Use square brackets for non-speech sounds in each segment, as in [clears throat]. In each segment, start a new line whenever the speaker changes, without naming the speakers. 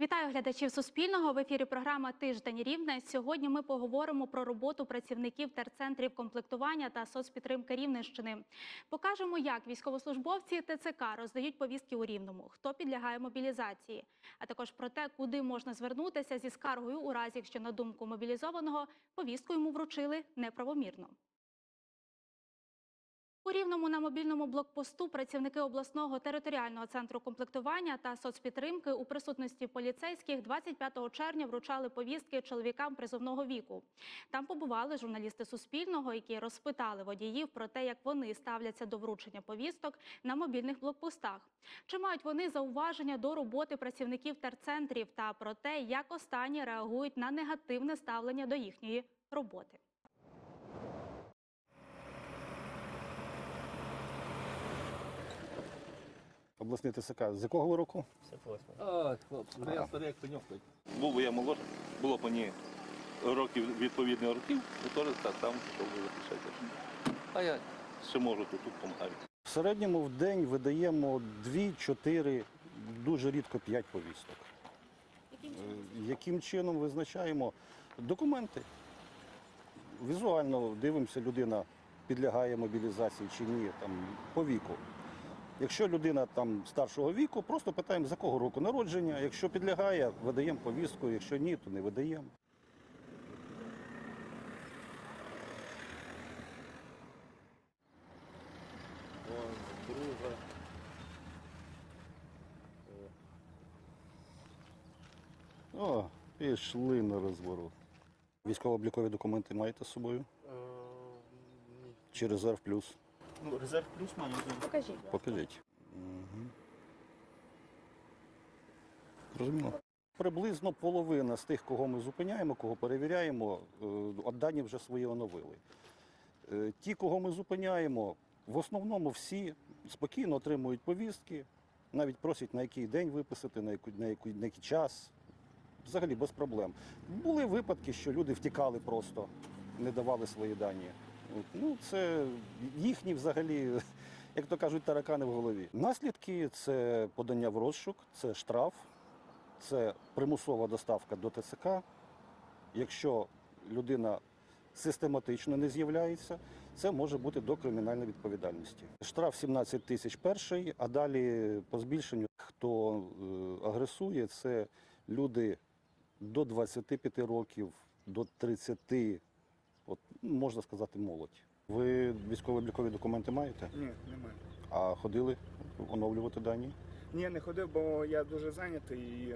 Вітаю глядачів Суспільного. В ефірі програма Тиждень Рівне. Сьогодні ми поговоримо про роботу працівників терцентрів комплектування та соцпідтримки Рівненщини. Покажемо, як військовослужбовці ТЦК роздають повістки у Рівному, хто підлягає мобілізації, а також про те, куди можна звернутися зі скаргою у разі, якщо на думку мобілізованого повістку йому вручили неправомірно. У Рівному на мобільному блокпосту працівники обласного територіального центру комплектування та соцпідтримки у присутності поліцейських 25 червня вручали повістки чоловікам призовного віку. Там побували журналісти Суспільного, які розпитали водіїв про те, як вони ставляться до вручення повісток на мобільних блокпостах. Чи мають вони зауваження до роботи працівників терцентрів та про те, як останні реагують на негативне ставлення до їхньої роботи.
Обласний ТСК. З якого ви року?
А, хлопці, ну я старий як пеньок. Був би я молодший, було б мені років відповідних років, то теж так само пішов би захищати. А я ще можу тут, тут допомагаю.
В середньому в день видаємо 2-4, дуже рідко 5 повісток. Е, Яким чином визначаємо документи? Візуально дивимося, людина підлягає мобілізації чи ні, там, по віку. Якщо людина там старшого віку, просто питаємо, з якого року народження. Якщо підлягає, видаємо повістку, якщо ні, то не видаємо.
друга.
О, пішли на розворот. Військово-облікові документи маєте з собою?
Ні.
Чи резерв плюс?
Ну, резерв плюс маю.
Покажіть.
Покажіть. Угу. Розуміло. Приблизно половина з тих, кого ми зупиняємо, кого перевіряємо, е, дані вже свої оновили. Е, Ті, кого ми зупиняємо, в основному всі спокійно отримують повістки, навіть просять на який день виписати, на, яку, на, яку, на який час. Взагалі без проблем. Були випадки, що люди втікали просто, не давали свої дані. От, Ну, це їхні взагалі, як то кажуть, таракани в голові. Наслідки це подання в розшук, це штраф, це примусова доставка до ТЦК. Якщо людина систематично не з'являється, це може бути до кримінальної відповідальності. Штраф 17 тисяч перший, а далі по збільшенню, хто е, агресує, це люди до 25 років, до 30, от, ну, можна сказати, молодь. Ви військово-облікові документи маєте?
Ні, немає.
А ходили оновлювати дані?
Ні, не ходив, бо я дуже зайнятий і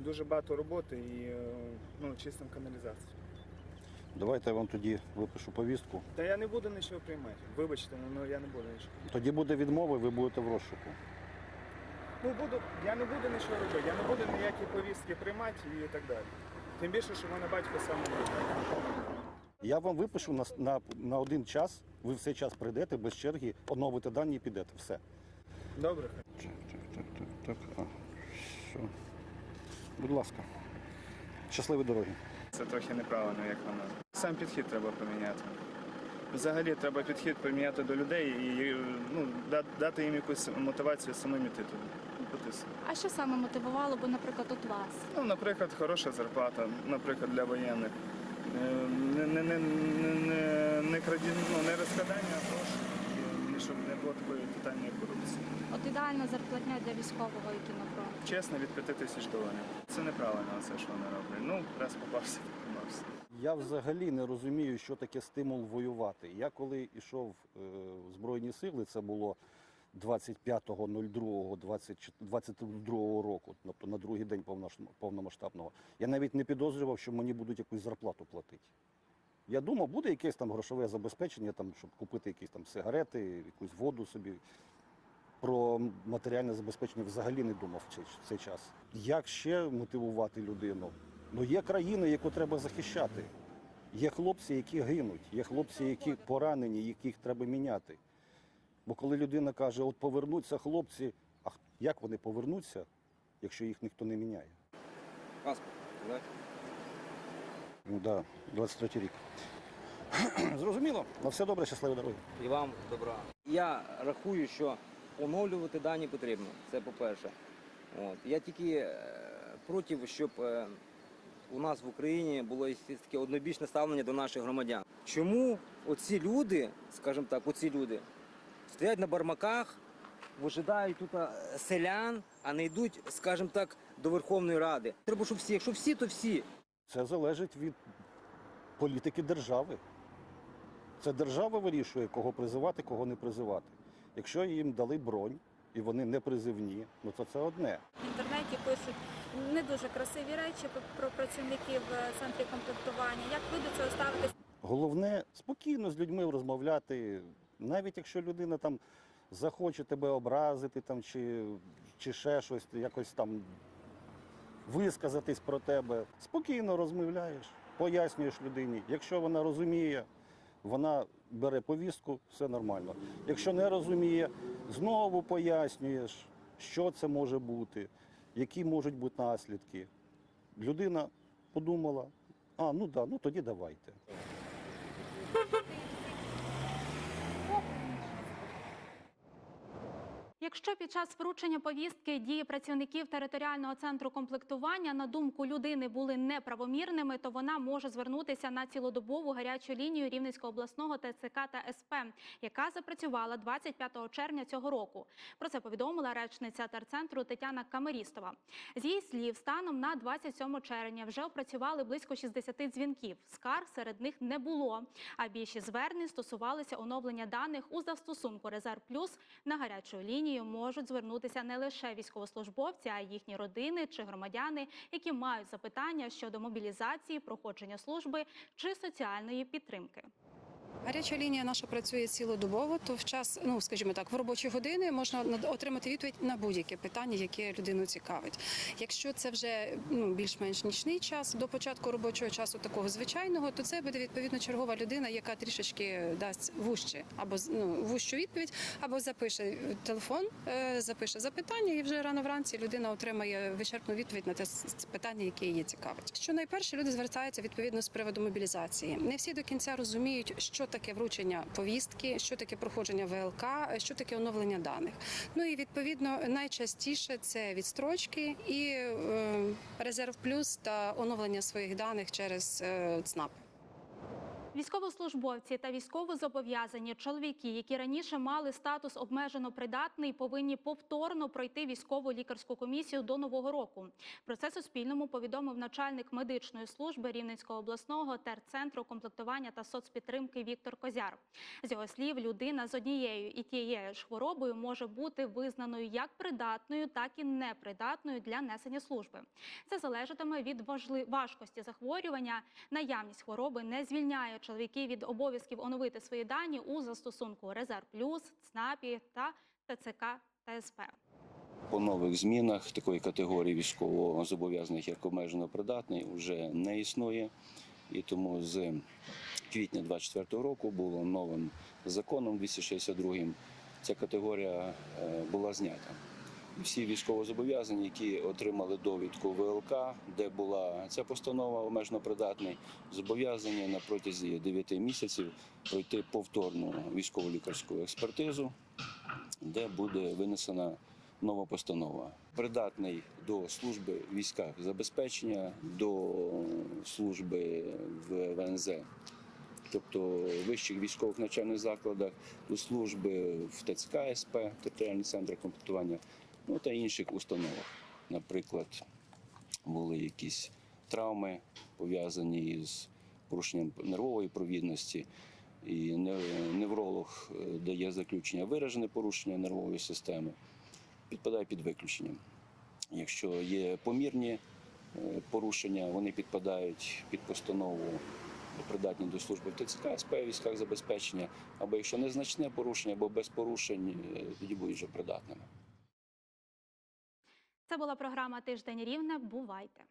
дуже багато роботи і е, ну, чистим каналізацію.
Давайте я вам тоді випишу повістку.
Та я не буду нічого приймати. Вибачте, ну я не буду нічого.
Тоді буде відмова, ви будете в розшуку.
Ну буду, я не буду нічого робити, я не буду ніякі повістки приймати і так далі. Тим більше, що в мене батько сам
Я вам випишу на, на, на один час, ви в цей час прийдете без черги, оновите дані і підете. Все.
Добре.
Так, так, так, так, так. А, що? Будь ласка. Щасливі дороги.
Це трохи неправильно, як на мене. Сам підхід треба поміняти. Взагалі треба підхід поміняти до людей і ну, дати їм якусь мотивацію самим іти туди. Все.
А що саме мотивувало би, наприклад, от вас?
Ну, наприклад, хороша зарплата, наприклад, для воєнних. Е, Не, не, не, не, не, краді, ну, не розкрадання грошей, і щоб не було такої тотальної корупції.
От ідеальна зарплатня для військового, який на.
Чесно, від 5 тисяч доларів. Це неправильно, це що вони роблять. Ну, раз попався, попався.
Я взагалі не розумію, що таке стимул воювати. Я коли йшов е, в Збройні сили, це було 25.02.22 року, тобто на другий день повномасштабного. Я навіть не підозрював, що мені будуть якусь зарплату платити. Я думав, буде якесь там грошове забезпечення, там, щоб купити якісь там сигарети, якусь воду собі. Про матеріальне забезпечення взагалі не думав цей, в цей час. Як ще мотивувати людину? Ну, є країни, яку треба захищати. Є хлопці, які гинуть, є хлопці, які поранені, яких треба міняти. Бо коли людина каже, от повернуться хлопці, а як вони повернуться, якщо їх ніхто не міняє.
Паспорт, так?
Ну так, да, 23 рік. [clears throat] Зрозуміло. На все добре, щасливої дороги.
І вам добра. Я рахую, що оновлювати дані потрібно. Це по-перше. От. Я тільки е, проти, щоб е, у нас в Україні було таке однобічне ставлення до наших громадян. Чому оці люди, скажімо так, оці люди стоять на бармаках, вижидають тут е, селян, а не йдуть, скажімо так, до Верховної Ради. Треба, щоб всі, якщо всі, то всі.
Це залежить від політики держави. Це держава вирішує, кого призивати, кого не призивати. Якщо їм дали бронь і вони не призивні, ну то це одне.
В інтернеті пишуть не дуже красиві речі про працівників е, центрів комплектування. Як ви до цього ставитесь?
Головне спокійно з людьми розмовляти, навіть якщо людина там захоче тебе образити там, чи, чи ще щось, якось там висказатись про тебе. Спокійно розмовляєш, пояснюєш людині. Якщо вона розуміє, вона бере повістку, все нормально. Якщо не розуміє, знову пояснюєш, що це може бути, які можуть бути наслідки. Людина подумала, а ну да, ну тоді давайте.
Якщо під час вручення повістки дії працівників територіального центру комплектування на думку людини були неправомірними, то вона може звернутися на цілодобову гарячу лінію Рівненського обласного ТЦК та СП, яка запрацювала 25 червня цього року. Про це повідомила речниця терцентру Тетяна Камерістова. З її слів, станом на 27 червня вже опрацювали близько 60 дзвінків. Скарг серед них не було. А більшість звернень стосувалися оновлення даних у застосунку Резерв Плюс на гарячу лінію можуть звернутися не лише військовослужбовці, а й їхні родини чи громадяни, які мають запитання щодо мобілізації, проходження служби чи соціальної підтримки.
Гаряча лінія наша працює цілодобово, то в час, ну скажімо так, в робочі години можна отримати відповідь на будь-яке питання, яке людину цікавить. Якщо це вже ну більш-менш нічний час до початку робочого часу, такого звичайного, то це буде відповідно чергова людина, яка трішечки дасть вужче або ну, вужчу відповідь, або запише телефон, е, запише запитання, і вже рано вранці людина отримає вичерпну відповідь на те питання, яке її цікавить. Що найперше люди звертаються відповідно з приводу мобілізації. Не всі до кінця розуміють, що таке вручення повістки, що таке проходження ВЛК, що таке оновлення даних. Ну і відповідно найчастіше це відстрочки і е, резерв плюс та оновлення своїх даних через е, ЦНАП.
Військовослужбовці та військовозобов'язані чоловіки, які раніше мали статус обмежено придатний, повинні повторно пройти військову лікарську комісію до нового року. Про це Суспільному повідомив начальник медичної служби Рівненського обласного терцентру комплектування та соцпідтримки Віктор Козяр. З його слів, людина з однією і тією ж хворобою може бути визнаною як придатною, так і непридатною для несення служби. Це залежатиме від важкості захворювання. Наявність хвороби не звільняє чоловіків від обов'язків оновити свої дані у застосунку Резерв Плюс, ЦНАПі та ТЦК та СП.
По нових змінах такої категорії військовозобов'язаних, як обмежено придатний, вже не існує. І тому з квітня 24 року було новим законом 262 ця категорія е, була знята. Всі військовозобов'язані, які отримали довідку ВЛК, де була ця постанова обмежено придатний, зобов'язані на протязі 9 місяців пройти повторну військово лікарську експертизу, де буде винесена нова постанова. Придатний до служби в військах забезпечення, до служби в ВНЗ, тобто вищих військових навчальних закладах, до служби в ТЦК СП, територіальні центри комплектування, ну та інших установах. Наприклад, були якісь травми пов'язані з порушенням нервової провідності. І невролог е, дає заключення виражене порушення нервової системи, підпадає під виключенням. Якщо є помірні е, порушення, вони підпадають під постанову придатні до служби в ТЦК, СП, військах забезпечення, або якщо незначне порушення, або без порушень, е, тоді будуть вже придатними.
Це була програма Тиждень Рівне. Бувайте!